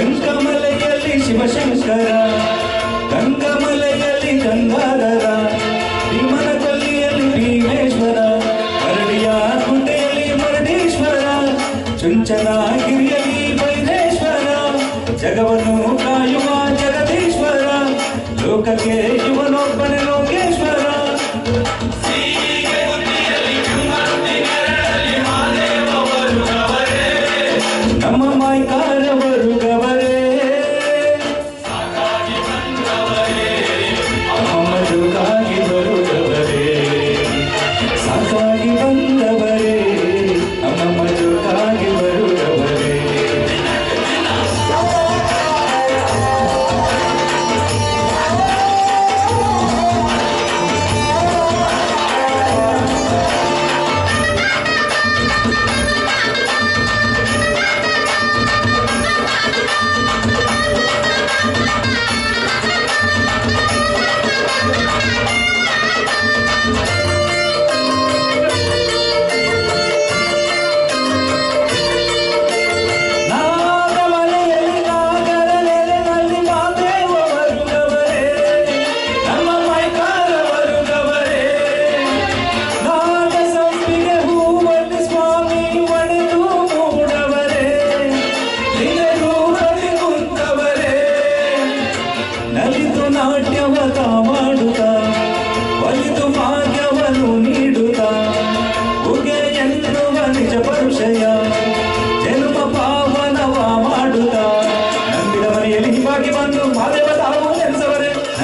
ಗಂಗಮಲೆಯಲ್ಲಿ ಶಿವಶಂಕರ ಗಂಗಮಲೆಯಲ್ಲಿ ಗಂಗಾಧರ ಭೀಮನಕಲ್ಲಿಯಲ್ಲಿ ಭೀಮೇಶ್ವರ ಮರಡಿಯ ಕುಟೆಯಲ್ಲಿ ಮರಡೇಶ್ವರ ಚುಂಚನಗಿರಿಯಲ್ಲಿ ಬೈರೇಶ್ವರ ಜಗವನ್ನು ಕಾಯುವ ಜಗದೀಶ್ವರ ಲೋಕಕ್ಕೆ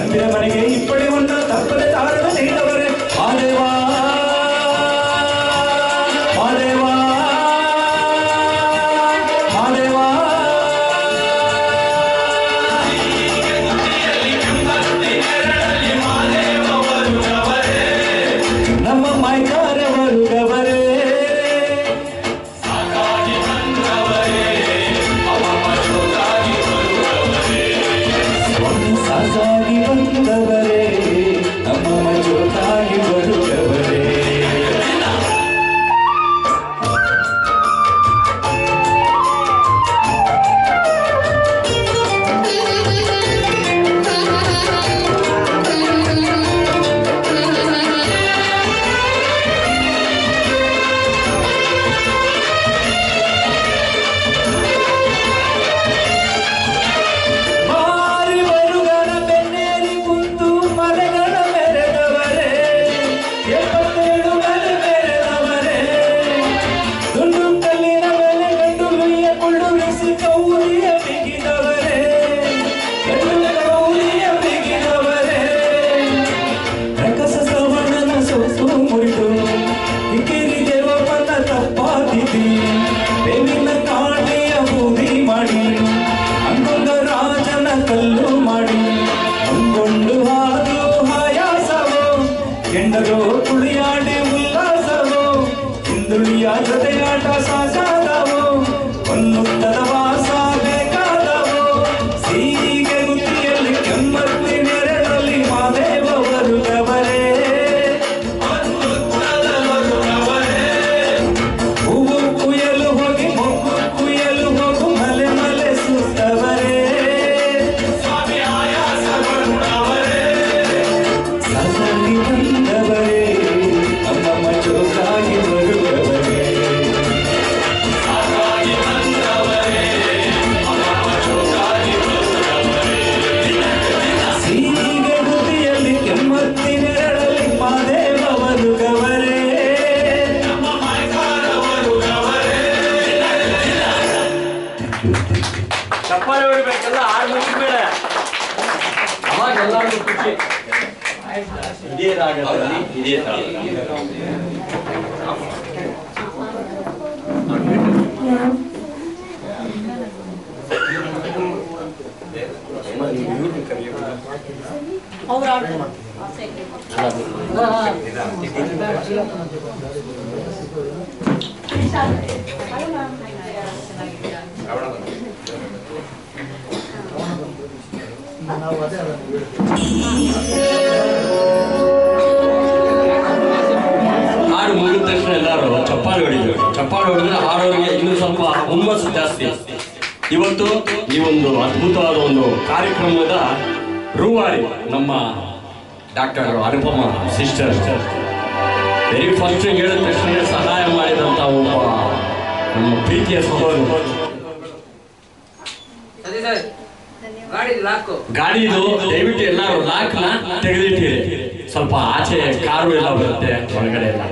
mira 잘나는 것지 미래에 나가더니 미래에 나가더니 Ahora. ತಾಳದಲ್ಲಿ. ಹಾಡು ಮುಗಿದ ತಕ್ಷಣ ಎಲ್ಲರೂ ಚಪ್ಪಾಳೆ ಹೊಡಿದ್ರು ಚಪ್ಪಾಳೆ ಹೊಡೆದ್ರೆ ಹಾಡೋರಿಗೆ ಇನ್ನೂ ಸ್ವಲ್ಪ ಹುಮ್ಮಸ್ಸು ಜಾಸ್ತಿ. ಇವತ್ತು ಈ ಒಂದು ಅದ್ಭುತವಾದ ಒಂದು ಕಾರ್ಯಕ್ರಮದ ರೂವಾರಿ ನಮ್ಮ doctor Anupama sister. Very first ಹೇಳಿದ ತಕ್ಷಣ ಸಹಾಯ ಮಾಡಿದಂತ ಒಬ್ಬ ನಮ್ಮ ಪ್ರೀತಿಯ ಸಹೋದರ. ಗಾಡಿದು ದಯವಿಟ್ಟು ಎಲ್ಲರೂ ಲಾಕ್ನ ತೆಗೆದಿಟ್ಟಿರಿ. ಸ್ವಲ್ಪ ಆಚೆ ಕಾರು ಎಲ್ಲ ಬರುತ್ತೆ ಒಳಗಡೆ ಎಲ್ಲ.